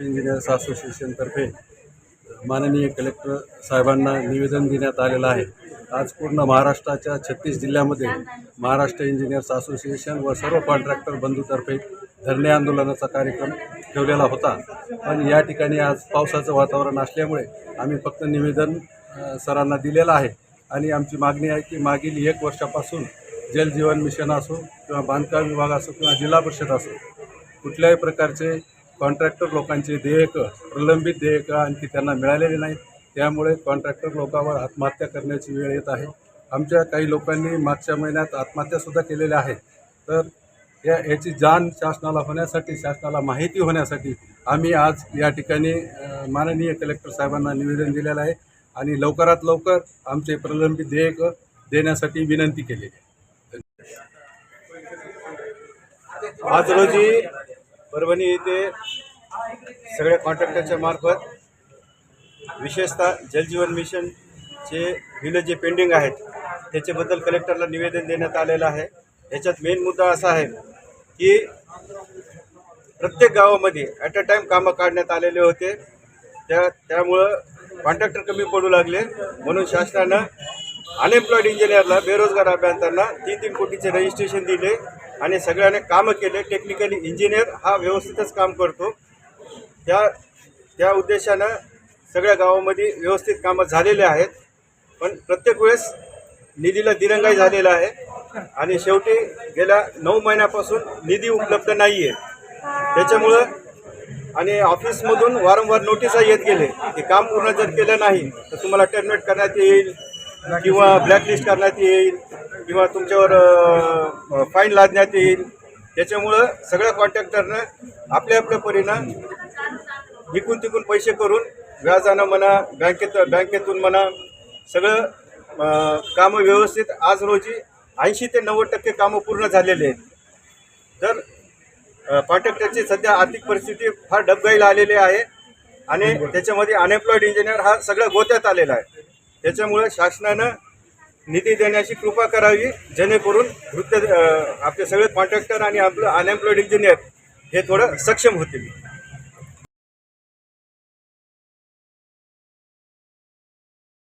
Engineers असोसिएशनतर्फे माननीय collector साहेबांना निवेदन देण्यात आलेलं आहे. आज पूर्ण महाराष्ट्राच्या छत्तीस जिल्ह्यामध्ये महाराष्ट्र इंजिनियर्स असोसिएशन व सर्व कॉन्ट्रॅक्टर बंधूतर्फे धरणे आंदोलनाचा कार्यक्रम ठेवलेला होता. पण या ठिकाणी आज पावसाचं वातावरण असल्यामुळे आम्ही फक्त निवेदन सरांना दिलेलं आहे. आणि आमची मागणी आहे की मागील एक वर्षापासून जल जीवन मिशन असो किंवा बांधकाम विभाग असो किंवा जिल्हा परिषद असो कुठल्याही प्रकारचे कॉन्ट्रॅक्टर लोकांचे देयकं प्रलंबित देयकं आणखी त्यांना मिळालेले नाही त्यामुळे कॉन्ट्रॅक्टर लोकांवर आत्महत्या करण्याची वेळ येत आहे. आमच्या काही लोकांनी मागच्या महिन्यात आत्महत्यासुद्धा केलेल्या आहेत. तर या याची जाण शासनाला होण्यासाठी शासनाला माहिती होण्यासाठी आम्ही आज या ठिकाणी माननीय कलेक्टर साहेबांना निवेदन दिलेलं आहे आणि लवकरात लवकर आमचे प्रलंबित देयक देण्यासाठी विनंती केली आज रोजी परभणी येथे सगळ्या कॉन्ट्रॅक्टरच्या मार्फत विशेषतः जलजीवन मिशनचे बिलं जे पेंडिंग आहेत त्याच्याबद्दल कलेक्टरला निवेदन देण्यात आलेलं आहे. याच्यात मेन मुद्दा असा आहे की प्रत्येक गावामध्ये ॲट अ टाईम कामं काढण्यात आलेले होते. त्या त्यामुळं कॉन्ट्रॅक्टर कमी पडू लागले. म्हणून शासनानं अनएम्प्लॉईड इंजिनियरला बेरोजगार अभियंत्यांना तीन तीन कोटीचे रजिस्ट्रेशन दिले आणि सगळ्यांनी कामं केले. टेक्निकली इंजिनियर हा व्यवस्थितच काम करतो. त्या त्या उद्देशानं सगळ्या गावामध्ये व्यवस्थित कामं झालेले आहेत. पण प्रत्येक वेळेस निधीला दिरंगाई झालेला आहे. आणि शेवटी गेल्या नऊ महिन्यापासून निधी उपलब्ध नाही आहे त्याच्यामुळं आणि ऑफिसमधून वारंवार नोटिसा येत गेले की काम पूर्ण जर केलं नाही तर तुम्हाला टर्मिनेट करण्यात येईल किंवा ब्लॅकलिस्ट करण्यात येईल किंवा तुमच्यावर फाईन लादण्यात येईल. त्याच्यामुळं सगळ्या कॉन्ट्रॅक्टरनं आपल्या आपल्या परीनं इकून तिकून पैसे करून व्याजानं म्हणा बँकेत बँकेतून म्हणा सगळं कामं व्यवस्थित आज रोजी ऐंशी ते नव्वद टक्के कामं पूर्ण झालेले आहेत. तर कॉन्ट्रॅक्टरची सध्या आर्थिक परिस्थिती फार डबघाईला आलेली आहे आणि त्याच्यामध्ये अनएम्प्लॉईड इंजिनियर हा सगळं गोत्यात आलेला आहे. त्याच्यामुळे शासनानं निधी देण्याची कृपा करावी जेणेकरून वृत्त आपले सगळे कॉन्ट्रॅक्टर आणि आपलं अनएम्प्लॉईड इंजिनियर हे थोडं सक्षम होतील.